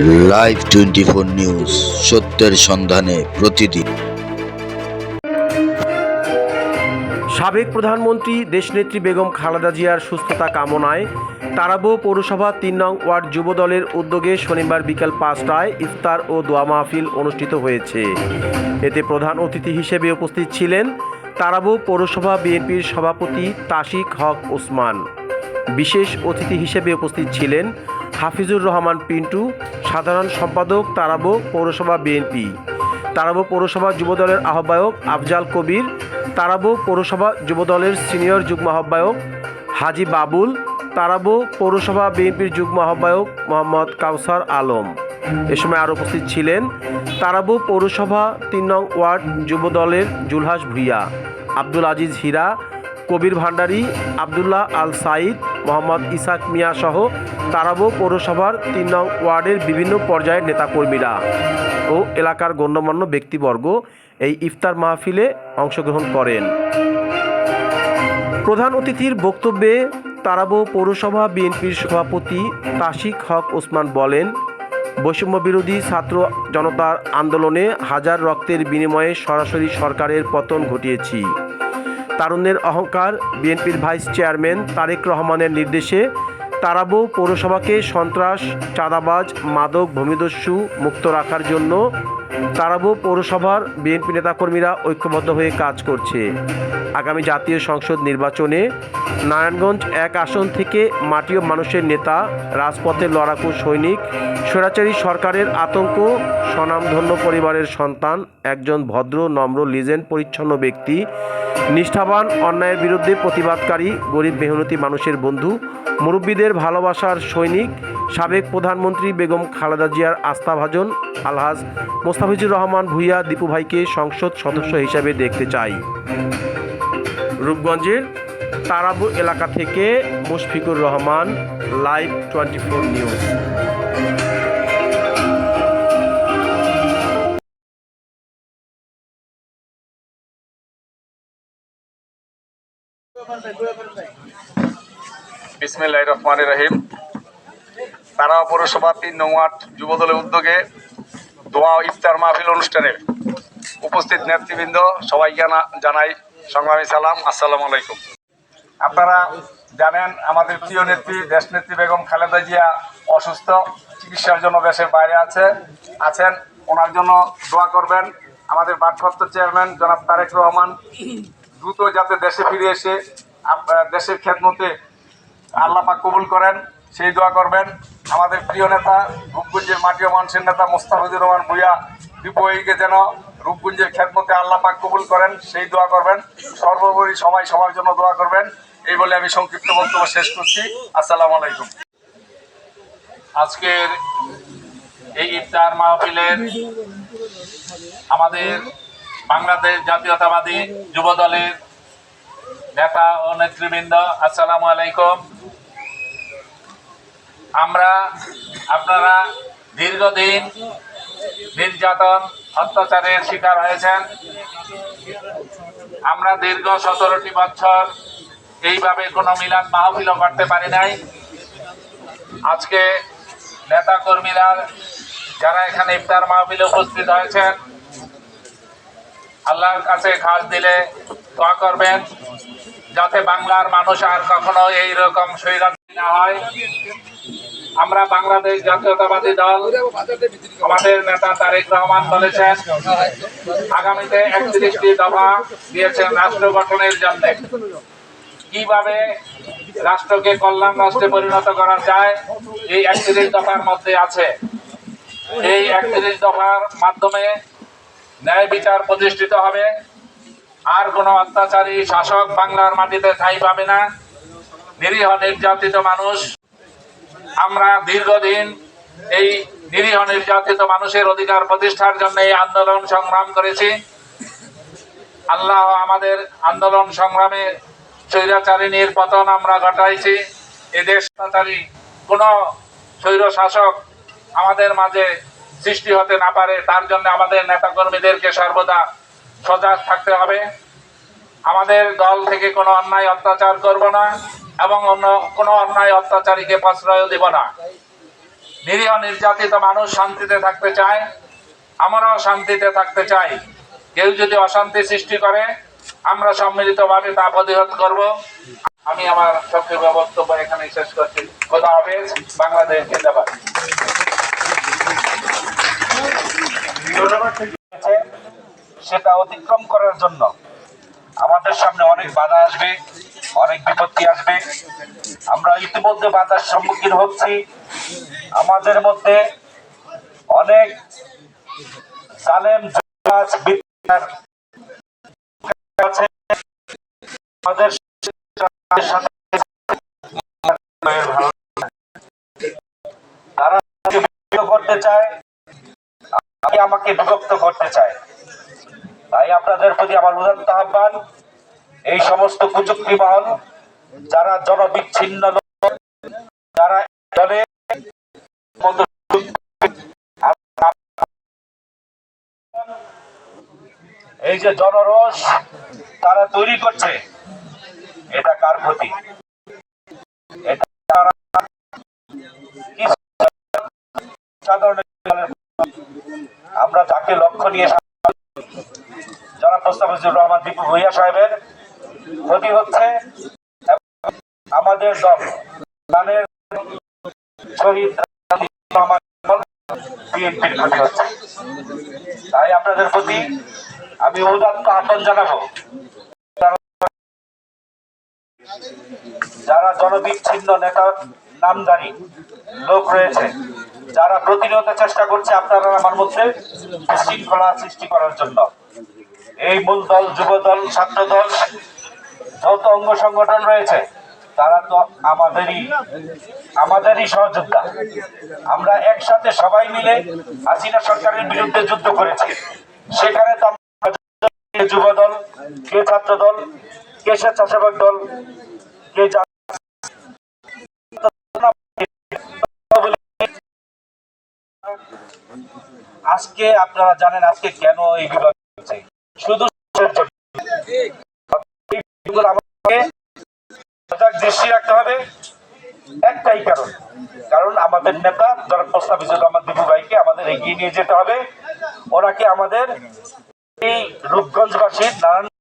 Live twenty four news সত্যের সন্ধানে প্রতিদিন। সাবেক প্রধানমন্ত্রী দেশনেত্রী বেগম খালেদা জিয়ার সুস্থতা কামনায় তারাবো পৌরসভা তিন নং ওয়ার্ড যুব দলের উদ্যোগে শনিবার বিকাল পাঁচটায় ইফতার ও দোয়া মাহফিল অনুষ্ঠিত হয়েছে। এতে প্রধান অতিথি হিসেবে উপস্থিত ছিলেন তারাবো পৌরসভা বিএনপির সভাপতি তাসিক হক ওসমান। বিশেষ অতিথি হিসেবে উপস্থিত ছিলেন হাফিজুর রহমান পিন্টু, সাধারণ সম্পাদক তারাবো পৌরসভা বিএনপি। তারাবো পৌরসভা যুবদলের আহ্বায়ক আফজাল কবির, তারাবো পৌরসভা যুবদলের সিনিয়র যুগ্ম আহ্বায়ক হাজি বাবুল, তারাবো পৌরসভা বিএনপির যুগ্ম আহ্বায়ক মোহাম্মদ কাউসার আলম। এ সময় আরও উপস্থিত ছিলেন তারাবো পৌরসভা তিন নং ওয়ার্ড যুবদলের জুলহাস ভুইয়া, আব্দুল আজিজ হীরা কবির ভান্ডারী আবদুল্লাহ আল সাইদ মোহাম্মদ ইসাক মিয়া সহ তারাবো পৌরসভার তিন নং ওয়ার্ডের বিভিন্ন পর্যায়ের নেতাকর্মীরা ও এলাকার গণ্যমান্য ব্যক্তিবর্গ এই ইফতার মাহফিলে অংশগ্রহণ করেন। প্রধান অতিথির বক্তব্যে তারাবো পৌরসভা বিএনপির সভাপতি তাসিক হক ওসমান বলেন, বৈষম্য বিরোধী ছাত্র জনতার আন্দোলনে হাজার রক্তের বিনিময়ে সরাসরি সরকারের পতন ঘটিয়েছি। তারুণ্যের অহংকার বিএনপির ভাইস চেয়ারম্যান তারেক রহমানের নির্দেশে তারাবো পৌরসভাকে সন্ত্রাস, চাঁদাবাজ, মাদক, ভূমিদস্যু মুক্ত রাখার জন্য তারাবো পৌরসভার বিএনপি নেতাকর্মীরা ঐক্যবদ্ধ হয়ে কাজ করছে। আগামী জাতীয় সংসদ নির্বাচনে নারায়ণগঞ্জ এক আসন থেকে মাটি ও মানুষের নেতা রাজপথের লড়াকু সৈনিক, স্বৈরাচারী সরকারের আতঙ্ক, স্বনামধন্য পরিবারের সন্তান, একজন ভদ্র, নম্র, লিজেন্ড, পরিচ্ছন্ন ব্যক্তি, নিষ্ঠাবান, অন্যায়ের বিরুদ্ধে প্রতিবাদকারী, গরিব, মেহনতি মানুষের বন্ধু, মুরব্বীদের ভালোবাসার সৈনিক, সাবেক প্রধানমন্ত্রী বেগম খালেদা জিয়ার আস্থাভাজন, আলহাজ মোস্তাফিজুর রহমান ভুইয়া দীপু ভাইকে সংসদ সদস্য হিসাবে দেখতে চাই। রূপগঞ্জের তারাবু এলাকা থেকে Mushfiqur Rahman, live twenty four news. বিসমিল্লাহ রহমান রহিম। তারা পৌরসভা তিন নং ওয়ার্ড যুবদলের উদ্যোগে দোয়া ইফতার মাহফিল অনুষ্ঠানে উপস্থিত নেতৃবৃন্দ, সবাইকে জানাই সংগ্রামী সালাম, আসসালামু আলাইকুম। আপনারা জানেন, আমাদের প্রিয় নেত্রী দেশনেত্রী বেগম খালেদা জিয়া অসুস্থ, চিকিৎসার জন্য দেশের বাইরে আছে, আছেন, ওনার জন্য দোয়া করবেন। আমাদের ভারপ্রাপ্ত চেয়ারম্যান জনাব তারেক রহমান, দ্রুত যাতে দেশে ফিরে এসে দেশের খেদমতে আল্লাহ পাক কবুল করেন, সেই দোয়া করবেন। আমাদের প্রিয় নেতা রূপগুঞ্জের মাটি মানুষের নেতা মোস্তাফিজুর রহমান ভুইয়া বিপয়ীকে যেন রূপগুঞ্জের খেদমতে আল্লাহ পাক কবুল করেন, সেই দোয়া করবেন। সর্বোপরি সবাই সবার জন্য দোয়া করবেন। এই বলে আমি সংক্ষিপ্ত বক্তব্য শেষ করছি। আসসালামু আলাইকুম। আজকের এই ইফতার মাহফিলের আমাদের বাংলাদেশ জাতীয়তাবাদী যুব দলের নেতা ও নেতৃবৃন্দ, আসসালামু আলাইকুম। আমরা আপনারা দীর্ঘদিন নির্যাতন, অত্যাচারের শিকার হয়েছেন। আমরা দীর্ঘ সতেরোটি বছর এইভাবে কোনো মিলাদ মাহফিলও করতে পারি নাই। আজকে নেতা কর্মীরা যারা এখানে ইফতার মাহফিলে উপস্থিত হয়েছেন, আল্লাহর কাছে খাস দিলে দোয়া করবেন, যাতে বাংলার মানুষ আর কখনো এই রকম সৈরাত আমরা বাংলাদেশ জাতীয়তাবাদী দল, আমাদের নেতা তারেক রহমান বলেছেন, আগামীতে একত্রিশটি দফা দিয়েছেন রাষ্ট্র গঠনের জন্য। কীভাবে রাষ্ট্রকে কল্যাণ রাষ্ট্রে পরিণত করা যায়, এই একত্রিশ দফার মধ্যে আছে। এই একত্রিশ দফার মাধ্যমে ন্যায় বিচার প্রতিষ্ঠিত হবে। আর কোনো অত্যাচারী শাসক বাংলার মাটিতে ঠাঁই পাবে না। নিরীহ নির্যাতিত মানুষ। আমরা দীর্ঘদিন এই নিরীহ নির্যাতিত মানুষের অধিকার প্রতিষ্ঠার জন্য এই আন্দোলন সংগ্রাম করেছি। আল্লাহ আমাদের আন্দোলন সংগ্রামে স্বৈরাচারিণীর পতন আমরা ঘটাইছি। এদেশ স্বৈরাচারী কোনো স্বৈর শাসক আমাদের মাঝে সৃষ্টি হতে না পারে, তার জন্য আমাদের নেতাকর্মীদেরকে সর্বদা সজাগ থাকতে হবে। আমাদের দল থেকে কোনো অন্যায় অত্যাচার করব না এবং অন্য কোনো অন্যায় অত্যাচারীকে প্রশ্রয় দেব না। নিরীহ নির্যাতিত মানুষ শান্তিতে থাকতে চায়, আমরাও শান্তিতে থাকতে চাই। কেউ যদি অশান্তি সৃষ্টি করে, আমরা সম্মিলিতভাবে তা প্রতিহত করব। আমি আমার সক্রিয় বক্তব্য এখানে শেষ করছি। খোদা হাফেজ, বাংলাদেশ সেটা অতিক্রম করার জন্য আমাদের সামনে অনেক বাধা আসবে, অনেক বিপত্তি আসবে। আমরা ইতিমধ্যে বাধার সম্মুখীন হচ্ছি। আমাদের মধ্যে অনেক তারা করতে চায়। আমি আমাকে বিভক্ত করতে চায় আপনাদের প্রতি আমার উদাত্ত আহ্বান। এই সমস্ত কুচুক্তি মহল যারা জনবিচ্ছিন্ন যারা দলে এই যে জনরস তারা তৈরি করছে, এটা কার সাধারণ আমরা যাকে লক্ষ্য নিয়ে রহমান দীপু সাহেবের ক্ষতি হচ্ছে আমাদের দল তাদের শহীদ তাই আপনাদের প্রতি আমি উদাত্ত আহ্বান জানাব, যারা জনবিচ্ছিন্ন নেতা নামদারি লোক রয়েছে, যারা প্রতিনিয়ত চেষ্টা করছে আপনারা আমার মধ্যে শৃঙ্খলা সৃষ্টি করার জন্য। এই মূল দল যুব দল ছাত্র দল যত অঙ্গ সংগঠন রয়েছে, তারা তো আমাদেরই আমাদেরই সহযোদ্ধা। আমরা একসাথে সবাই মিলে হাসিনা সরকারের বিরুদ্ধে যুদ্ধ করেছি। সেখানে তো কে যুব দল কে ছাত্র দল, কে স্বেচ্ছাসেবক দল। কে আজকে আপনারা জানেন আজকে কেন এই বিভাগ শুধু দৃষ্টি রাখতে হবে একটাই কারণ কারণ আমাদের নেতা যারা প্রস্তাবিত আমার দিবু ভাইকে আমাদের এগিয়ে নিয়ে যেতে হবে ওরা কি আমাদের এই রূপগঞ্জবাসীর নারায়ণ